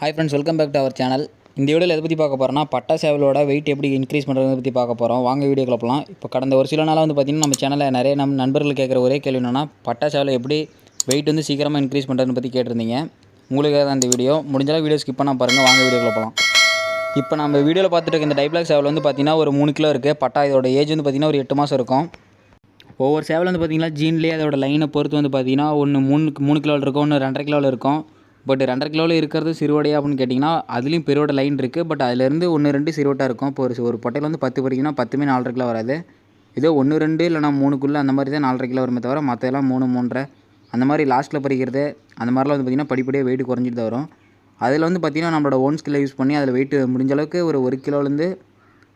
Hi friends welcome back to our channel இந்த வீடியோவில் எதை பற்றி பார்க்க போகிறோம்னா பட்டா சேவலோட வெயிட் எப்படி இன்க்ரீஸ் பண்ணுறதை பற்றி பார்க்க போகிறோம் வாங்க வீடியோ போகலாம் இப்போ கடந்த ஒரு சில நாளாக வந்து பார்த்திங்கன்னா நம்ம சேனலில் நிறைய நம்ம நண்பர்கள் கேட்குற ஒரே கேள்வி என்னென்னா பட்டா சேவலை எப்படி வெயிட் வந்து சீக்கிரமாக இன்க்ரீஸ் பண்ணுறதுன்னு பற்றி கேட்டிருந்தீங்க. உங்களுக்காக தான் இந்த வீடியோ. முடிஞ்சாலும் வீடியோ ஸ்கிப் பண்ணால் பாருங்கள் வாங்க வீடியோ போகலாம் இப்போ நம்ம வீடியோவில் பார்த்துட்டு இருக்க இந்த டைப்ளாக் சேவல் வந்து பார்த்திங்கன்னா ஒரு மூணு கிலோ இருக்குது பட்டா இதோட ஏஜ் வந்து பார்த்திங்கன்னா ஒரு எட்டு மாதம் இருக்கும். ஒவ்வொரு சேவல் வந்து பார்த்திங்கன்னா ஜீன்லேயே அதோட லைனை பொறுத்து வந்து பார்த்திங்கன்னா ஒன்று மூணு மூணு கிலோவில் இருக்கும் ஒன்று ரெண்டரை கிலோவில் இருக்கும். பட் ரெண்டரை கிலோவில் இருக்கிறது சிறுவடையா அப்படின்னு கேட்டிங்கன்னா அதுலேயும் பெருவடை லைன் இருக்குது பட் அதுலேருந்து ஒன்று ரெண்டு சிறுவட்டாக இருக்கும். இப்போ ஒரு ஒரு பொட்டையில் வந்து பத்து பொறிக்கணும்னா பத்துமே நாலரை கிலோ வராது. ஏதோ ஒன்று ரெண்டு இல்லைனா மூணுக்குள்ளே அந்த மாதிரி தான் நாலரை கிலோ வருமே தவிர மற்றெல்லாம் மூணு மூன்றரை. அந்த மாதிரி லாஸ்ட்டில் பறிக்கிறது அந்த மாதிரிலாம் வந்து பார்த்திங்கன்னா படிப்படியாக வெயிட் குறைஞ்சிட்டு தான் வரும். அதில் வந்து பார்த்திங்கன்னா நம்மளோட ஓன் ஸ்கில்லை யூஸ் பண்ணி அதில் வெயிட் முடிஞ்ச அளவுக்கு ஒரு ஒரு கிலோலேருந்து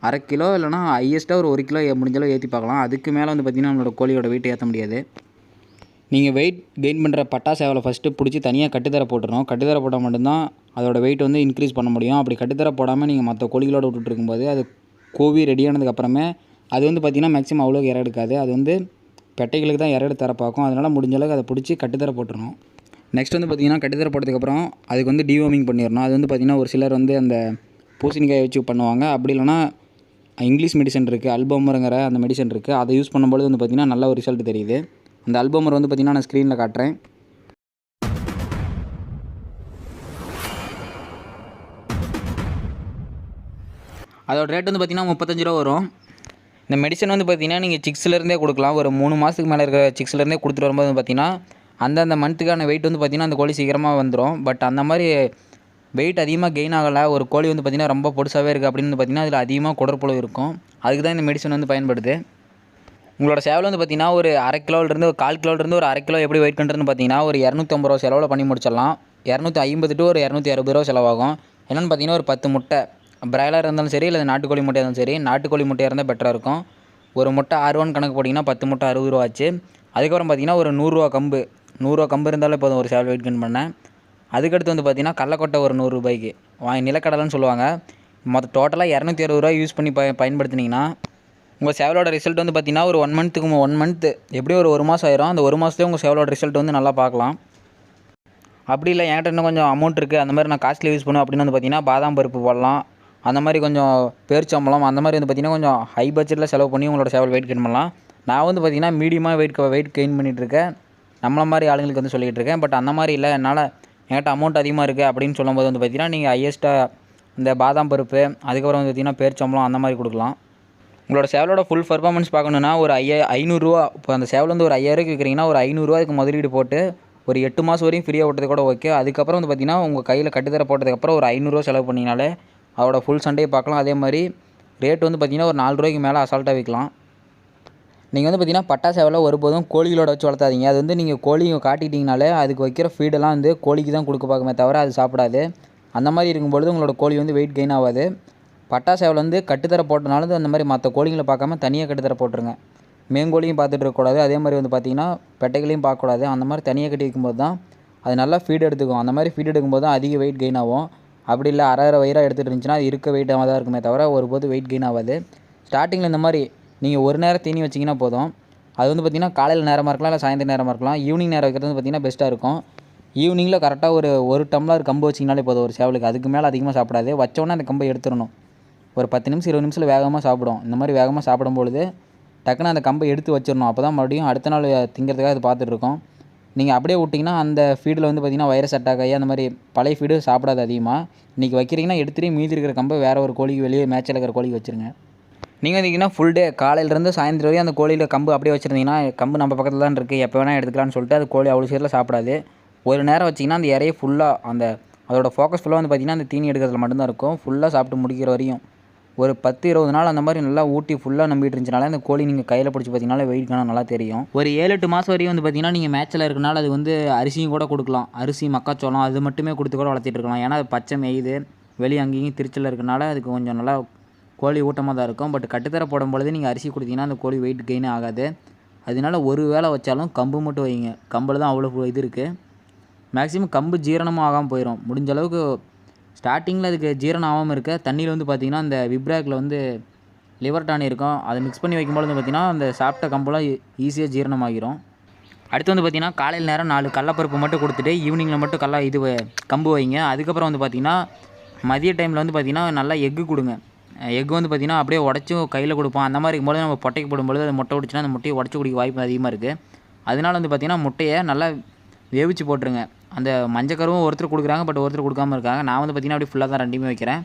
அரை கிலோ இல்லைனா ஹையஸ்ட்டாக ஒரு ஒரு கிலோ முடிஞ்சளவு ஏற்றி பார்க்கலாம். அதுக்கு மேலே வந்து பார்த்திங்கன்னா நம்மளோட கோழியோட வெயிட் ஏற்ற முடியாது. நீங்கள் வெயிட் கெயின் பண்ணுற பட்டா சேவலை ஃபஸ்ட்டு பிடிச்சி தனியாக கட்டுத்தர போட்டுருணும் கட்டுத்தர போட்டால் மட்டும்தான் அதோடய வெயிட் வந்து இன்க்ரீஸ் பண்ண முடியும். அப்படி கட்டுத்தர போடாமல் நீங்கள் மற்ற கோழிகளோட விட்டுட்டு இருக்கும்போது அது கோவி ரெடியானதுக்கப்புறமே அது வந்து பார்த்திங்கன்னா மேக்ஸிமம் அவ்வளோ இற எடுக்காது. அது வந்து பெட்டைகளுக்கு தான் இற தர பார்க்கும். அதனால் முடிஞ்ச அளவுக்கு அதை பிடிச்சி கட்டுத்தர போட்டுருணும் நெக்ஸ்ட் வந்து பார்த்திங்கன்னா கட்டுத்தர போட்டதுக்கப்புறம் அதுக்கு வந்து டிவோமிங் பண்ணிடணும். அது வந்து பார்த்திங்கன்னா ஒரு சிலர் வந்து அந்த பூசணிக்காயை வச்சு பண்ணுவாங்க. அப்படி இல்லைனா இங்கிலீஷ் மெடிசன் இருக்குது அல்பமருங்கிற அந்த மெடிசன் இருக்குது அதை யூஸ் பண்ணும்போது வந்து பார்த்திங்கன்னா நல்ல ஒரு ரிசல்ட் தெரியுது. அந்த அல்பமர் வந்து பார்த்திங்கன்னா நான் ஸ்க்ரீனில் காட்டுறேன். அதோட ரேட் வந்து பார்த்திங்கன்னா முப்பத்தஞ்சு ரூபா வரும். இந்த மெடிசன் வந்து பார்த்திங்கன்னா நீங்கள் சிக்ஸ்லேருந்தே கொடுக்கலாம். ஒரு மூணு மாதத்துக்கு மேலே இருக்கிற சிக்ஸ்லேருந்தே கொடுத்துட்டு வரும்போது வந்து பார்த்திங்கன்னா அந்தந்த மந்த்துக்கான வெயிட் வந்து பார்த்திங்கன்னா அந்த கோழி சீக்கிரமாக வந்துடும் பட் அந்த மாதிரி வெயிட் அதிகமாக கெயின் ஆகலை. ஒரு கோழி வந்து பார்த்திங்கன்னா ரொம்ப பொடுசாகவே இருக்குது அப்படின்னு வந்து பார்த்திங்கன்னா அதில் அதிகமாக குடற்புழு இருக்கும். அதுக்கு தான் இந்த மெடிசன் வந்து பயன்படுது. உங்களோட சேவல் வந்து பார்த்திங்கன்னா ஒரு அரை கிலோலேருந்து ஒரு கால் கிலோலேருந்து ஒரு அரை கிலோ எப்படி வெயிட் பண்ணுறதுன்னு பார்த்தீங்கன்னா ஒரு இரநூத்தம்பது ரூபா செலவில் பண்ணி முடிச்சிடலாம். இரநூத்தி ஐம்பது டு ஒரு இரநூத்தி அறுபது ரூபா செலவாகும். என்னென்னு பார்த்தீங்கன்னா ஒரு பத்து முட்டை. பிராய்லர் இருந்தாலும் சரி இல்லை நாட்டுக்கோழி முட்டையாக இருந்தாலும் சரி நாட்டுக்கோழி முட்டையாக இருந்தால் பெட்டராக இருக்கும். ஒரு முட்டை ஆறு கணக்கு போட்டிங்கன்னா பத்து முட்டை அறுபது ரூபா ஆச்சு. அதுக்கப்புறம் பார்த்தீங்கன்னா ஒரு நூறுரூவா கம்பு. நூறுரூவா கம்பு இருந்தாலே போதும் ஒரு சேவல் வெயிட் கெயின் பண்ணேன் அதுக்கடுத்து வந்து பார்த்தீங்கன்னா கடலக்கொட்டை ஒரு நூறுரூபாய்க்கு வாங்கி நிலக்கடலைன்னு சொல்லுவாங்க. மொத்த டோட்டலாக இரநூத்தி அறுபது ரூபா யூஸ் பண்ணி ப பயன்படுத்தினீங்கன்னா உங்கள் சேவலோட ரிசல்ட் வந்து பார்த்தீங்கன்னா ஒரு ஒன் மந்த்துக்கு ஒன் மந்த்து எப்படியும் ஒரு ஒரு மாதம் ஆயிரும். அந்த ஒரு மாதத்துலேயே உங்கள் சேவலோட ரிசல்ட் வந்து நல்லா பார்க்கலாம். அப்படி இல்லை என்கிட்ட இன்னும் கொஞ்சம் அமௌண்ட் இருக்குது அந்த மாதிரி நான் காஸ்ட்லி யூஸ் பண்ணுவேன் அப்படின்னு வந்து பார்த்தீங்கன்னா பாதாம் பருப்பு போடலாம். அந்த மாதிரி கொஞ்சம் பேரிச்சம்பளம் அந்த மாதிரி வந்து பார்த்திங்கன்னா கொஞ்சம் ஹை பட்ஜெட்டில் செலவு பண்ணி உங்களோட சேவல் வெயிட் கெயின் பண்ணலாம். நான் வந்து பார்த்திங்கன்னா மீடியமாக வெயிட் வெயிட் கெயின் பண்ணிகிட்டு இருக்கேன். நம்மள மாதிரி ஆளுங்களுக்கு வந்து சொல்லிகிட்டு இருக்கேன். பட் அந்த மாதிரி இல்லை என்னால் என்கிட்ட அமௌண்ட் அதிகமாக இருக்குது அப்படின்னு சொல்லும்போது வந்து பார்த்திங்கன்னா நீங்கள் ஹையஸ்ட்டாக இந்த பாதாம் பருப்பு அதுக்கப்புறம் வந்து பார்த்திங்கன்னா பேரிச்சம்பளம் அந்த மாதிரி கொடுக்கலாம். உங்களோட சேவலோட ஃபுல் பர்ஃபார்மன்ஸ் பார்க்கணுன்னா ஒரு ஐயா ஐநூறுரூவா இப்போ அந்த சேவல் வந்து ஒரு ஐயாயிரூக்கு விற்கிறீங்கன்னா ஒரு ஐநூறுரூவாய்க்கு முதலீடு போட்டு ஒரு எட்டு மாதம் வரையும் ஃப்ரீயாக விட்டது கூட ஓகே அதுக்கப்புறம் வந்து பார்த்திங்கன்னா உங்கள் கையில் கட்டுத்தர போட்டதுக்கப்புறம் ஒரு ஐநூறுரூவா செலவு பண்ணிங்கனாலே அதோட ஃபுல் சண்டையை பார்க்கலாம். அதே மாதிரி ரேட் வந்து பார்த்திங்கன்னா ஒரு நாலு ரூபாய்க்கு மேலே அசால்ட்டாக விற்கலாம் நீங்கள் வந்து பார்த்திங்கன்னா பட்டா சேவலை ஒருபோதும் கோழிகளோட வச்சு வளர்த்தாதீங்க. அது வந்து நீங்கள் கோழி காட்டிட்டிங்கனாலே அதுக்கு வைக்கிற ஃபீடெல்லாம் வந்து கோழிக்கு தான் கொடுக்க பார்க்குமே தவிர அது சாப்பிடாது. அந்த மாதிரி இருக்கும்பொழுது உங்களோட கோழி வந்து வெயிட் கெயின் ஆகாது. பட்டா சேவல் வந்து கட்டுத்தர போட்டனாலும் அந்த மாதிரி மற்ற கோழிங்களை பார்க்காம தனியாக கட்டுத்தர போட்டுருங்க. மேங்கோழியும் பார்த்துட்டு இருக்கக்கூடாது. அதே மாதிரி வந்து பார்த்திங்கன்னா பெட்டைகளையும் பார்க்கக்கூடாது. அந்த மாதிரி தனியாக கட்டி வைக்கும்போது தான் அது நல்லா ஃபீட் எடுத்துக்கும். அந்த மாதிரி ஃபீட் எடுக்கும்போது தான் அதிக வெயிட் கெயின் ஆகும். அப்படி இல்லை அரை அரை வயிறாக எடுத்துகிட்டு இருந்துச்சுன்னா அது இருக்க வெயிட்டாக தான் இருக்குமே தவிர ஒருபோது வெயிட் கெயின் ஆகாது. ஸ்டார்டிங்கில் இந்த மாதிரி நீங்கள் ஒரு நேரம் தீனி வச்சிங்கன்னா போதும். அது வந்து பார்த்திங்கன்னா காலையில் நேரமாக இருக்கலாம் இல்லை சாயந்தரம் நேரமாக இருக்கலாம். ஈவினிங் நேரம் வைக்கிறது வந்து பார்த்திங்கன்னா பெஸ்ட்டாக இருக்கும். ஈவினிங்கில் கரெக்டாக ஒரு ஒரு டம்ளர் கம்பு வச்சிங்கனாலே போதும் ஒரு சேவலுக்கு. அதுக்கு மேலே அதிகமாக சாப்பிடாது. வச்சோன்னே அந்த கம்பை எடுத்துடணும். ஒரு பத்து நிமிஷம் இருபது நிமிஷத்தில் வேகமாக சாப்பிடும். இந்த மாதிரி வேகமாக சாப்பிடும் பொழுது டக்குன்னு அந்த கம்பை எடுத்து வச்சிடணும். அப்போ தான் மறுபடியும் அடுத்த நாள் திங்கிறதுக்காக அது பார்த்துட்ருக்கோம் நீங்கள் அப்படியே விட்டிங்கன்னா அந்த ஃபீடில் வந்து பார்த்திங்கன்னா வைரஸ் அட்டாக் ஆகி அந்த மாதிரி பழைய ஃபீடு சாப்பிடாது அதிகமாக இன்றைக்கி வைக்கிறீங்கன்னா எடுத்துகிட்டு மீதி இருக்கிற கம்பை வேறு ஒரு கோழிக்கு வெளியே மேட்சில் இருக்கிற கோழிக்கு வச்சுருங்க. நீங்கள் வந்தீங்கன்னா ஃபுல் டே காலையிலேருந்து சாயந்தரம் வரையும் அந்த கோழியில் கம்பு அப்படியே வச்சுருந்தீங்கன்னா கம்பு நம்ம பக்கத்தில் தான் இருக்குது எப்போ வேணால் எடுத்துக்கலாம்னு சொல்லிட்டு அது கோழி அவ்வளோ சீரில் சாப்பிடாது. ஒரு நேரம் வச்சிங்கன்னா அந்த இறைய ஃபுல்லாக அந்த அதோடய ஃபோக்கஸ் ஃபுல்லாக வந்து பார்த்திங்கன்னா அந்த தீனி எடுக்கிறதுல மட்டும்தான் இருக்கும். ஃபுல்லாக சாப்பிட்டு முடிக்கிற வரையும். ஒரு பத்து இருபது நாள் அந்த மாதிரி நல்லா ஊட்டி ஃபுல்லாக நம்பிட்டு இருந்துச்சுனால அந்த கோழி நீங்கள் கையில் பிடிச்சி பார்த்தீங்கன்னா வெயிட் கணக்கு நல்லா தெரியும். ஒரு ஏழு எட்டு மாதம் வரையும் வந்து பார்த்திங்கன்னா நீங்கள் மேட்ச்சில் இருக்கனால அது வந்து அரிசியும் கூட கொடுக்கலாம். அரிசி மக்காச்சோளம் அது மட்டுமே கொடுத்து கூட வளர்த்திட்டு இருக்கலாம். ஏன்னா அது பச்சை மேயுது. வெளியே அங்கேயும் திருச்சியில் இருக்கனால அதுக்கு கொஞ்சம் நல்லா கோழி ஊட்டமாக தான் இருக்கும். பட் கட்டுத்தர போடும் பொழுது நீங்கள் அரிசி கொடுத்தீங்கன்னா அந்த கோழி வெயிட் கெயின் ஆகாது. அதனால ஒரு வேளை வச்சாலும் கம்பு மட்டும் வைங்க. கம்பில் தான் அவ்வளோ இது இருக்குது மேக்ஸிமம் கம்பு ஜீரணமும் ஆகாமல் போயிடும் முடிஞ்ச அளவுக்கு ஸ்டார்டிங்கில் அதுக்கு ஜீரணம் ஆகாமல் இருக்க தண்ணியில் வந்து பார்த்திங்கன்னா அந்த விப்ராக்கில் வந்து லிவர் டானி இருக்கும். அதை மிக்ஸ் பண்ணி வைக்கும்போது வந்து பார்த்திங்கன்னா அந்த சாப்பிட்ட கம்பெல்லாம் ஈஸியாக ஜீரணமாகிரும். அடுத்து வந்து பார்த்திங்கன்னா காலையில் நேரம் நாலு கடலப்பருப்பு மட்டும் கொடுத்துட்டு ஈவினிங்கில் மட்டும் கடல இது வ- கம்பு வைங்க. அதுக்கப்புறம் வந்து பார்த்திங்கன்னா மதிய டைமில் வந்து பார்த்திங்கன்னா நல்லா எக்கு கொடுங்க. எக் வந்து பார்த்திங்கன்னா அப்படியே உடச்சும் கையில் கொடுப்போம். அந்த மாதிரி இருக்கும்போது நம்ம பொட்டைக்கு போடும்பொழுது அது முட்டை உடைச்சுன்னா அந்த முட்டையை உடச்சி குடிக்க வாய்ப்பு அதிகமாக இருக்குது அதனால வந்து பார்த்திங்கன்னா முட்டையை நல்லா வேவிச்சு போட்டுருங்க. அந்த மஞ்சக்கருவும் ஒருத்தர் கொடுக்குறாங்க பட் ஒருத்தர் கொடுக்காம இருக்காங்க. நான் வந்து பார்த்திங்கன்னா அப்படியே ஃபுல்லாக தான் ரெண்டுமே வைக்கிறேன்.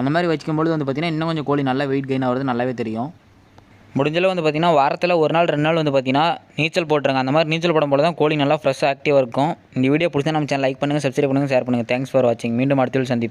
அந்த மாதிரி வச்சுக்கும்பொழுது வந்து பார்த்தீங்கன்னா இன்னும் கொஞ்சம் கோழி நல்லா வெயிட் கெயின் ஆகிறது நல்லாவே தெரியும். முடிஞ்சளவு வந்து பார்த்தீங்கன்னா வாரத்தில் ஒரு நாள் ரெண்டு நாள் வந்து பார்த்தீங்கன்னா நீச்சல் போட்டுருங்க. அந்த மாதிரி நீச்சல் போடும்போது தான் கோழி நல்லா ஃப்ரெஷ்ஷாக ஆக்டிவாக இருக்கும். இந்த வீடியோ பிடிச்சா நம்ம சேனல் லைக் பண்ணுங்கள் சப்ஸ்கிரைப் பண்ணுங்கள் ஷேர் பண்ணுங்கள் தேங்க்ஸ் ஃபார் வாட்சிங் மீண்டும் அடுத்த சந்திப்பு